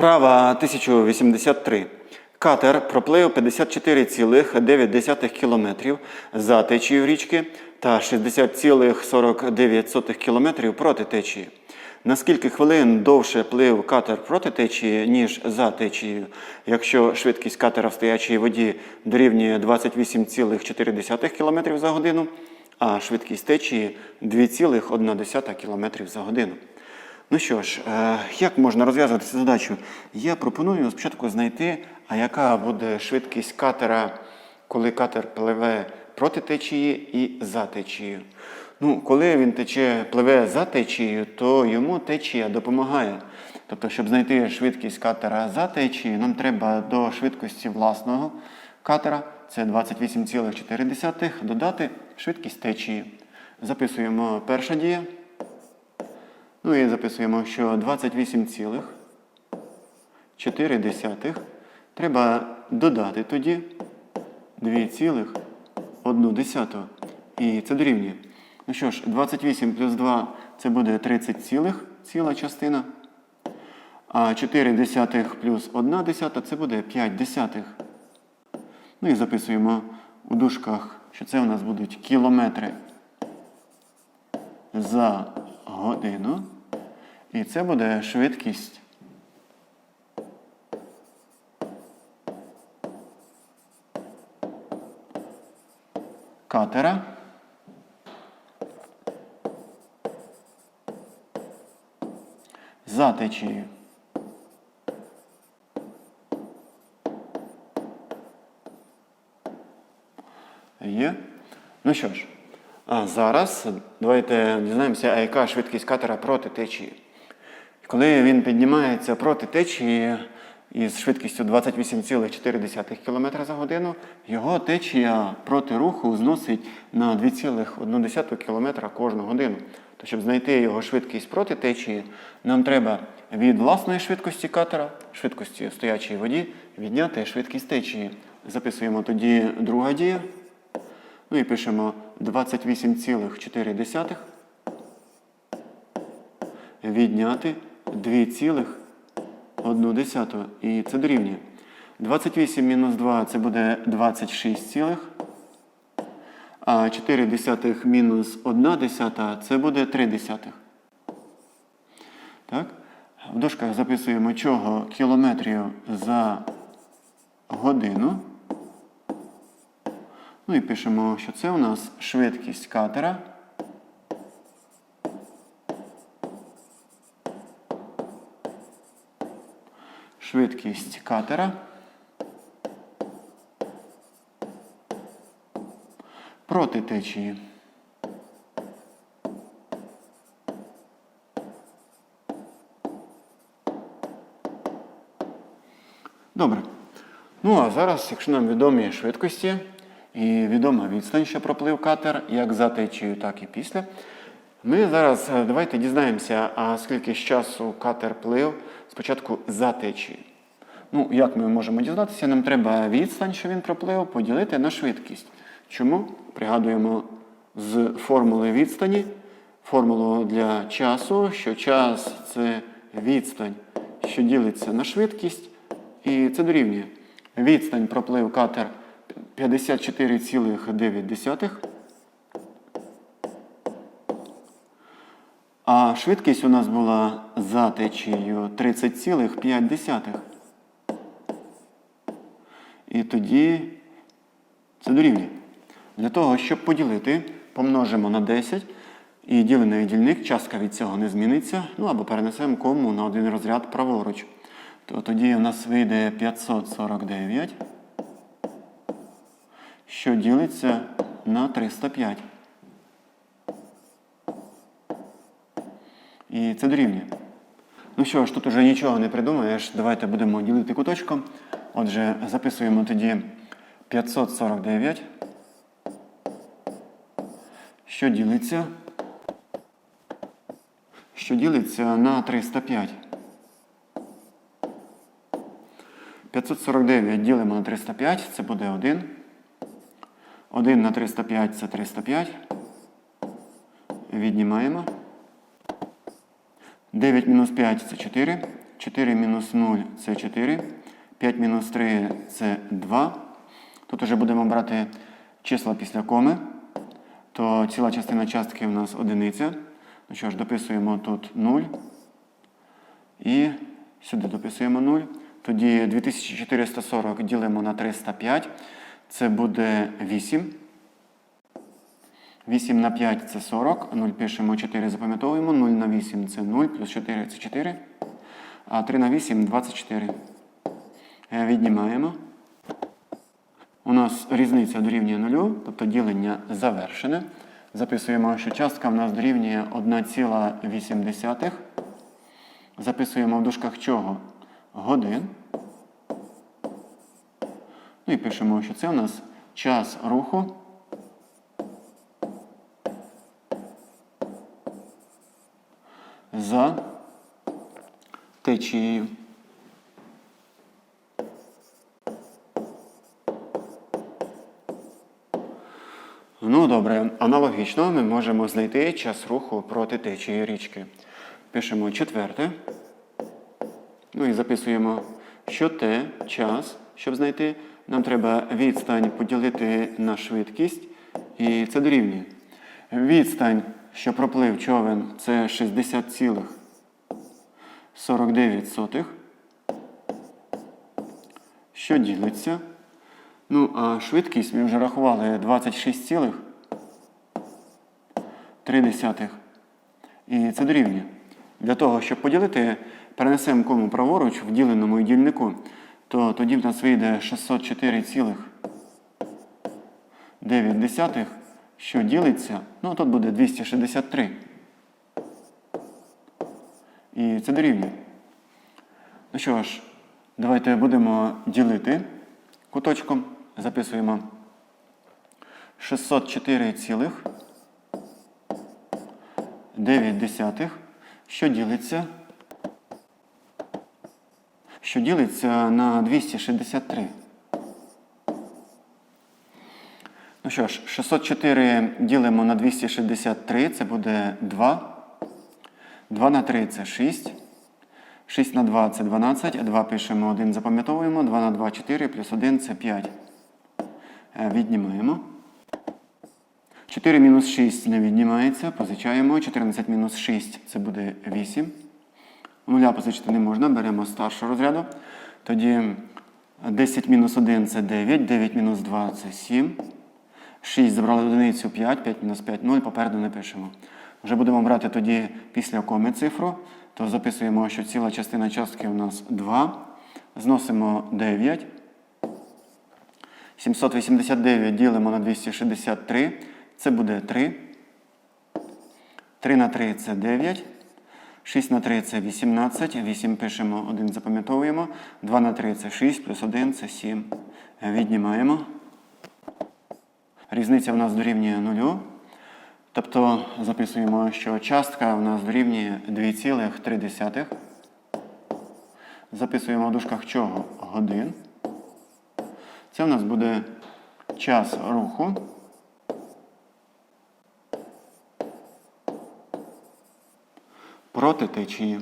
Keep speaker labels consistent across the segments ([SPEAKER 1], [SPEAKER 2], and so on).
[SPEAKER 1] Вправа 1083. Катер проплив 54,9 км за течією річки та 60,49 км проти течії. На скільки хвилин довше плив катер проти течії, ніж за течією, якщо швидкість катера в стоячій воді дорівнює 28,4 км за годину, а швидкість течії 2,1 км за годину. Ну що ж, е, як можна розв'язувати цю задачу? Я пропоную спочатку знайти, а яка буде швидкість катера, коли катер пливе проти течії і за течією. Ну, коли він тече, пливе за течією, то йому течія допомагає. Тобто, щоб знайти швидкість катера за течією, нам треба до швидкості власного катера, це 28,4, додати швидкість течії. Записуємо перша дія. Ну і записуємо, що 28,4 треба додати тоді 2,1. І це дорівнює. Ну що ж, 28 плюс 2 це буде 30 цілих, ціла частина. А 4 десятих плюс 1 десята це буде 5 десятих. Ну і записуємо у дужках, що це у нас будуть кілометри за годину. І це буде швидкість. Катера. За течією. Є. Ну що ж, а зараз давайте дізнаємося, а яка швидкість катера проти течії. Коли він піднімається проти течії із швидкістю 28,4 км за годину, його течія проти руху зносить на 2,1 км кожну годину. То, щоб знайти його швидкість проти течії, нам треба від власної швидкості катера, швидкості в стоячій воді, відняти швидкість течії. Записуємо тоді друга дія. Ну і пишемо 28,4 відняти 2,1. І це дорівнює. 28 мінус 2 це буде 26, цілих. а 4 десятих мінус 1 десята це буде 3 десятих. Так? В дужках записуємо чого кілометрів за годину. Ну і пишемо, що це у нас швидкість катера. Швидкість катера. Проти течії. Добре. Ну а зараз, якщо нам відомі швидкості і відома відстань, що проплив катер, як за течією, так і після. Ми зараз е, давайте дізнаємося, а скільки ж часу катер плив спочатку за течією. Ну, як ми можемо дізнатися, нам треба відстань, що він проплив, поділити на швидкість. Чому? Пригадуємо з формули відстані, формулу для часу, що час це відстань, що ділиться на швидкість, і це дорівнює. Відстань проплив катер 54,9. А швидкість у нас була за течією 30,5. І тоді це дорівнює. Для того, щоб поділити, помножимо на 10. І ділений дільник, частка від цього не зміниться. Ну або перенесемо кому на один розряд праворуч. То тоді у нас вийде 549, що ділиться на 305. І це дорівнює. Ну що ж, тут уже нічого не придумаєш. Давайте будемо ділити куточком. Отже, записуємо тоді 549, що ділиться, що ділиться на 305. 549 ділимо на 305, це буде 1. 1 на 305 це 305. Віднімаємо. 9 мінус 5 це 4. 4 мінус 0 це 4. 5 мінус 3 це 2. Тут вже будемо брати числа після коми. То ціла частина частки у нас одиниця. Ну що ж, дописуємо тут 0. І сюди дописуємо 0. Тоді 2440 ділимо на 305. Це буде 8. 8 на 5 це 40. 0 пишемо 4, запам'ятовуємо. 0 на 8 це 0, плюс 4 це 4. А 3 на 8 24. Е, Віднімаємо. У нас різниця дорівнює 0, тобто ділення завершене. Записуємо, що частка в нас дорівнює 1,8. Записуємо в дужках чого? Годин. Ну і пишемо, що це у нас час руху. За течією. Ну, добре, аналогічно ми можемо знайти час руху проти течії річки. Пишемо четверте. Ну і записуємо, що те час, щоб знайти. Нам треба відстань поділити на швидкість, і це дорівнює. Відстань, що проплив човен, це 60,49. Що ділиться? Ну, а швидкість ми вже рахували 26,3. І це дорівнює. Для того, щоб поділити, перенесемо кому праворуч в діленому дільнику, то тоді в нас вийде 604,9, що ділиться, ну тут буде 263. І це дорівнює. Ну що ж, давайте будемо ділити куточком. Записуємо 604,9, що ділиться. Що ділиться на 263. Ну що ж, 604 ділимо на 263, це буде 2. 2 на 3 це 6. 6 на 2 це 12, а 2 пишемо 1, запам'ятовуємо. 2 на 2 4, плюс 1 це 5. Е, Віднімаємо. 4 мінус 6 не віднімається, позичаємо. 14 мінус 6 це буде 8. Нуля позичити не можна, беремо старшого розряду. Тоді 10 мінус 1 це 9, 9 мінус 2 це 7. 6 забрали одиницю 5, 5 мінус 5, 0, попереду не пишемо. Вже будемо брати тоді після коми цифру, то записуємо, що ціла частина частки у нас 2. Зносимо 9. 789 ділимо на 263. Це буде 3. 3 на 3 це 9. 6 на 3 це 18. 8 пишемо, 1 запам'ятовуємо. 2 на 3 це 6, плюс 1 це 7. Віднімаємо. Різниця в нас дорівнює 0. Тобто записуємо, що частка в нас дорівнює 2,3. Записуємо в дужках чого? Годин. Це в нас буде час руху. Проти течії.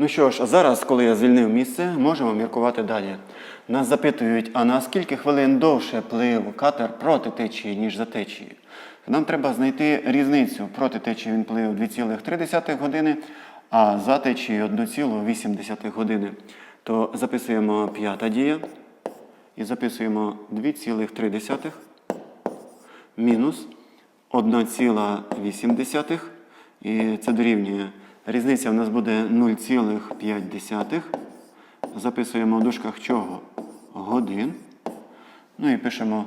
[SPEAKER 1] Ну що ж, зараз, коли я звільнив місце, можемо міркувати далі. Нас запитують, а на скільки хвилин довше плив катер проти течії, ніж за течією? Нам треба знайти різницю. Проти течії він плив 2,3 години, а за течією 1,8 години. То записуємо п'ята дія і записуємо 2,3 мінус 1,8. І це дорівнює. Різниця в нас буде 0,5. Записуємо в дужках чого? Годин. Ну і пишемо,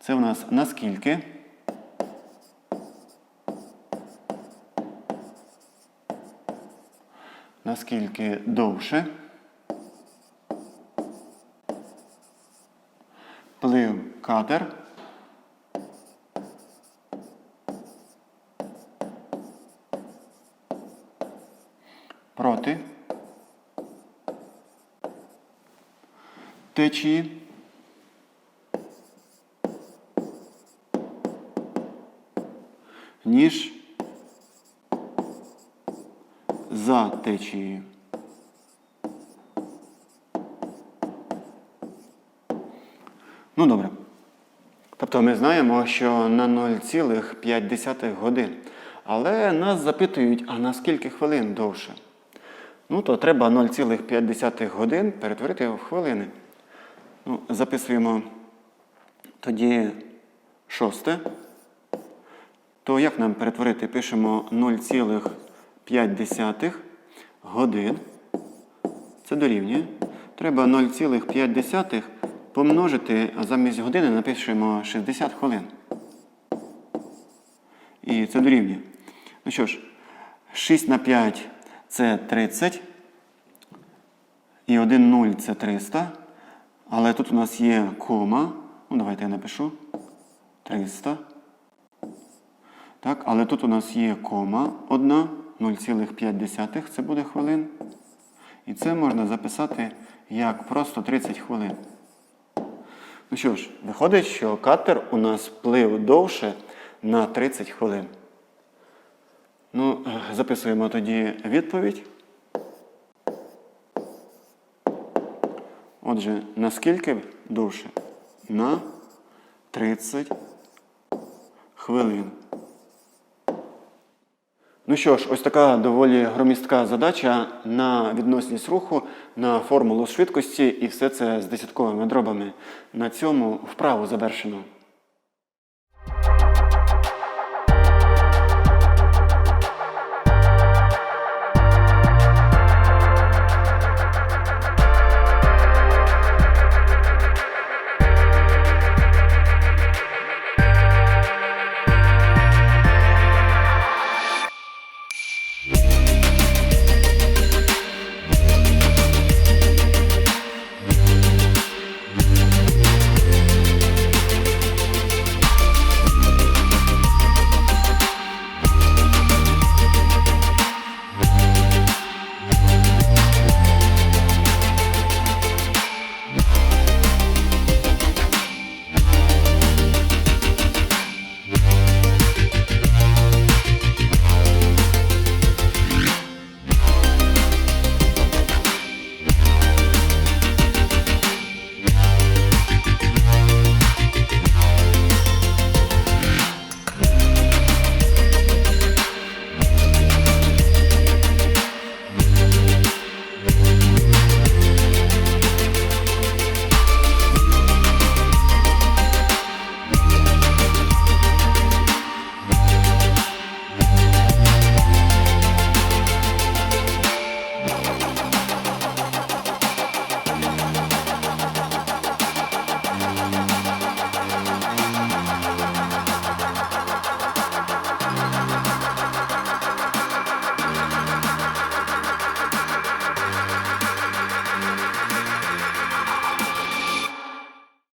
[SPEAKER 1] це у нас наскільки. Наскільки довше. Плив катер. течії. Ніж за течією. Ну, добре. Тобто ми знаємо, що на 0,5 годин. Але нас запитують, а на скільки хвилин довше? Ну, то треба 0,5 годин перетворити в хвилини. Ну, записуємо тоді шосте. То як нам перетворити? Пишемо 0,5 годин. Це дорівнює. Треба 0,5 помножити, а замість години напишемо 60 хвилин. І це дорівнює. Ну що ж, 6 на 5 це 30. І 1 0 це 300. Але тут у нас є кома. Ну, давайте я напишу. 300. Так, але тут у нас є кома 1, 0,5 це буде хвилин. І це можна записати як просто 30 хвилин. Ну що ж, виходить, що катер у нас плив довше на 30 хвилин. Ну, записуємо тоді відповідь. Отже, наскільки довше? На 30 хвилин. Ну що ж, ось така доволі громістка задача на відносність руху, на формулу швидкості і все це з десятковими дробами. На цьому вправу завершено.